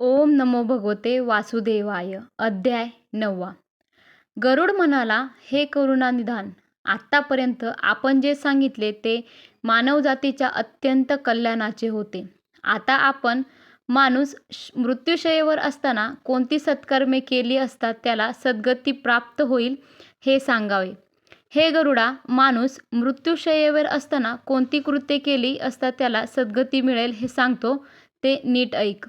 ओम नमो भगवते वासुदेवाय अध्याय नववा. गरुड म्हणाला हे करुणा निधान आत्तापर्यंत आपण जे सांगितले ते मानवजातीच्या अत्यंत कल्याणाचे होते. आता आपण माणूस मृत्यूशयेवर असताना कोणती सत्कर्मे केली असता त्याला सद्गती प्राप्त होईल हे सांगावे. हे गरुडा माणूस मृत्यूशयेवर असताना कोणती कृत्ये केली असता त्याला सद्गती मिळेल हे सांगतो. ते नीट ऐक.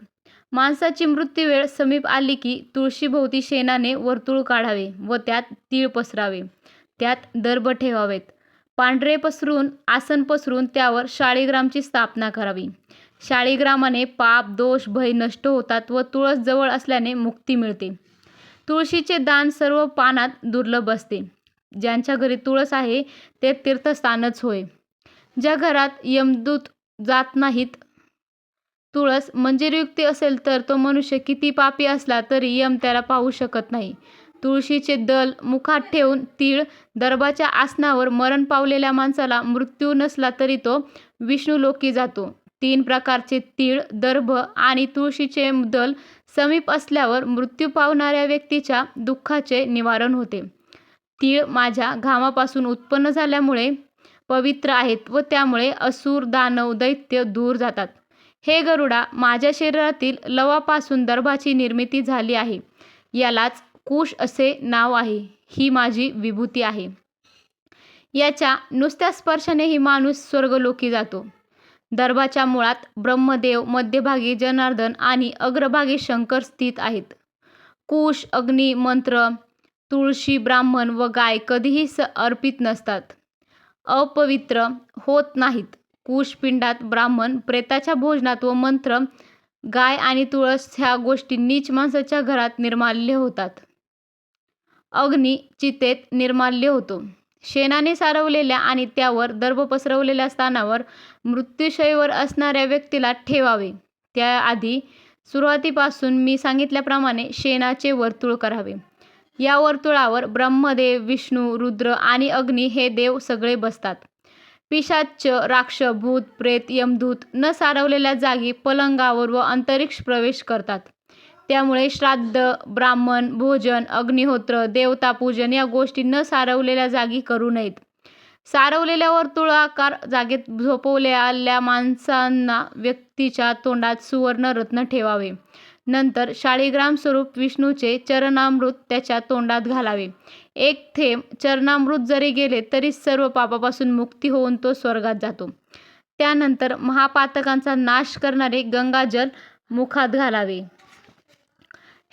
माणसाची मृत्यूवेळ समीप आली की तुळशीभोवती शेणाने वर्तुळ काढावे व त्यात तीळ पसरावे. त्यात दर्भ ठेवावेत. पांढरे पसरून आसन पसरून त्यावर शाळीग्रामची स्थापना करावी. शाळीग्रामाने पाप दोष भय नष्ट होतात व तुळस जवळ असल्याने मुक्ती मिळते. तुळशीचे दान सर्व पानात दुर्लभ असते. ज्यांच्या घरी तुळस आहे ते तीर्थस्थानच होय. ज्या घरात यमदूत जात नाहीत तुळस म्हणजे मंजिरयुक्ती असेल तर तो मनुष्य किती पापी असला तरी यम त्याला पाहू शकत नाही. तुळशीचे दल मुखात ठेवून तीळ दर्भाच्या आसनावर मरण पावलेल्या माणसाला मृत्यू नसला तरी तो विष्णुलोकी जातो. तीन प्रकारचे तीळ दर्भ आणि तुळशीचे दल समीप असल्यावर मृत्यू पावणाऱ्या व्यक्तीच्या दुःखाचे निवारण होते. तीळ माझ्या घामापासून उत्पन्न झाल्यामुळे पवित्र आहेत व त्यामुळे असुर दानव दैत्य दूर जातात. हे गरुडा माझ्या शरीरातील लवापासून दर्भाची निर्मिती झाली आहे. यालाच कुश असे नाव आहे. ही माझी विभूती आहे. याच्या नुसत्या स्पर्शानेही माणूस स्वर्गलोकी जातो. दर्भाच्या मुळात ब्रह्मदेव मध्यभागी जनार्दन आणि अग्रभागी शंकर स्थित आहेत. कुश अग्नी मंत्र तुळशी ब्राह्मण व गाय कधीही स अर्पित नसतात. अपवित्र होत नाहीत. कुशपिंडात ब्राह्मण प्रेताच्या भोजनात व मंत्र गाय आणि तुळस ह्या गोष्टी नीच माणसाच्या घरात निर्माल्य होतात. अग्नी चितेत निर्माल्य होतो. शेणाने सारवलेल्या आणि त्यावर दर्भ पसरवलेल्या स्थानावर मृत्यूशयीवर असणाऱ्या व्यक्तीला ठेवावे. त्याआधी सुरुवातीपासून मी सांगितल्याप्रमाणे शेणाचे वर्तुळ करावे. या वर्तुळावर ब्रह्मदेव विष्णू रुद्र आणि अग्नी हे देव सगळे बसतात. पिशाच्च राक्ष भूत प्रेत यमदूत न सारवलेल्या जागी पलंगावर व अंतरिक्ष प्रवेश करतात. त्यामुळे श्राद्ध ब्राह्मण भोजन अग्निहोत्र देवतापूजन या गोष्टी न सारवलेल्या जागी करू नयेत. सारवलेल्या वर्तुळाकार जागेत झोपवलेल्या माणसांना व्यक्तीच्या तोंडात सुवर्ण रत्न ठेवावे. नंतर शाळीग्राम स्वरूप विष्णूचे चरणामृत त्याच्या तोंडात घालावे. एक थेंब चरणामृत जरी गेले तरी सर्व पापापासून मुक्ती होऊन तो स्वर्गात जातो. त्यानंतर महापातकांचा नाश करणारे गंगाजल मुखात घालावे.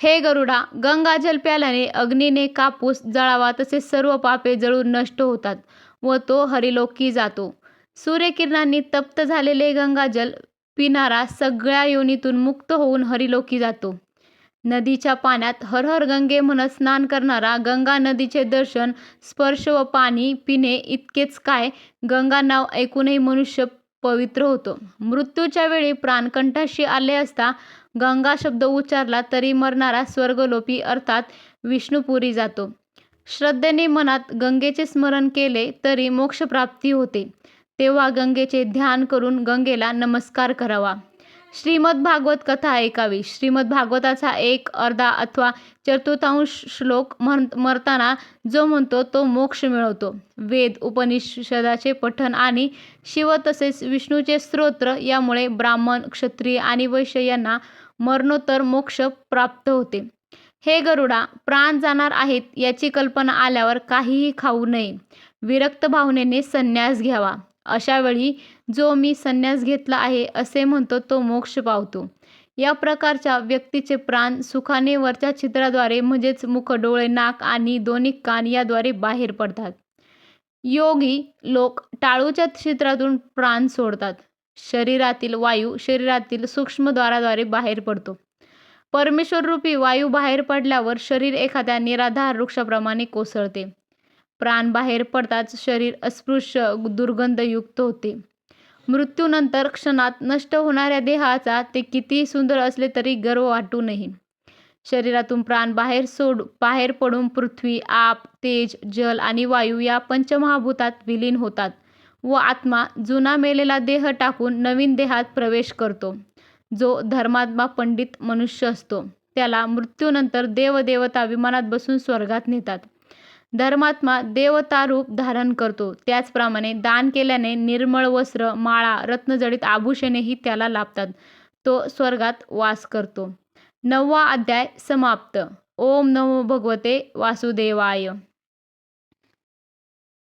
हे गरुडा गंगाजल प्याल्याने अग्नीने कापूस जळावा तसे सर्व पापे जळून नष्ट होतात व तो हरिलोकी जातो. सूर्यकिरणांनी तप्त झालेले गंगाजल पिणारा सगळ्या योनीतून मुक्त होऊन हरिलोकी जातो. नदीच्या पाण्यात हर हर गंगे म्हणत स्नान करणारा गंगा नदीचे दर्शन स्पर्श व पाणी पिणे इतकेच काय? गंगा नाव ऐकूनही मनुष्य पवित्र होतो. मृत्यूच्या वेळी प्राणकंठाशी आले असता गंगा शब्द उच्चारला तरी मरणारा स्वर्गलोपी अर्थात विष्णुपुरी जातो. श्रद्धेने मनात गंगेचे स्मरण केले तरी मोक्षप्राप्ती होते. तेव्हा गंगेचे ध्यान करून गंगेला नमस्कार करावा. श्रीमद भागवत कथा ऐकावी. श्रीमद भागवताचा एक अर्धा अथवा चतुर्थांश श्लोक म्हण मरताना जो म्हणतो तो मोक्ष मिळवतो. वेद उपनिषदाचे पठण आणि शिव तसेच विष्णूचे स्तोत्र यामुळे ब्राह्मण क्षत्रिय आणि वैश्य यांना मरणोत्तर मोक्ष प्राप्त होते. हे गरुडा प्राण जाणार आहेत याची कल्पना आल्यावर काहीही खाऊ नये. विरक्त भावनेने संन्यास घ्यावा. अशावेळी जो मी संन्यास घेतला आहे असे म्हणतो तो मोक्ष पावतो. या प्रकारच्या व्यक्तीचे प्राण सुखाने वरच्या छिद्राद्वारे म्हणजेच मुख डोळे नाक आणि दोन्ही कान याद्वारे बाहेर पडतात. योगी लोक टाळूच्या छिद्रातून प्राण सोडतात. शरीरातील वायू शरीरातील सूक्ष्मद्वाराद्वारे बाहेर पडतो. परमेश्वर रूपी वायू बाहेर पडल्यावर शरीर एखाद्या निराधार वृक्षाप्रमाणे कोसळते. प्राण बाहेर पडताच शरीर अस्पृश्य दुर्गंधयुक्त होते. मृत्यूनंतर क्षणात नष्ट होणाऱ्या देहाचा ते किती सुंदर असले तरी गर्व वाटू नये. शरीरातून प्राण बाहेर सोड बाहेर पडून पृथ्वी आप तेज जल आणि वायू या पंचमहाभूतात विलीन होतात व आत्मा जुना मेलेला देह टाकून नवीन देहात प्रवेश करतो. जो धर्मात्मा पंडित मनुष्य असतो त्याला मृत्यूनंतर देवदेवता विमानात बसून स्वर्गात नेतात. धर्मात्मा देवतारूप धारण करतो. त्याचप्रमाणे दान केल्याने निर्मळ वस्त्र माळा रत्नजडित आभूषणेही त्याला लाभतात. तो स्वर्गात वास करतो. नववा अध्याय समाप्त. ओम नमो भगवते वासुदेवाय.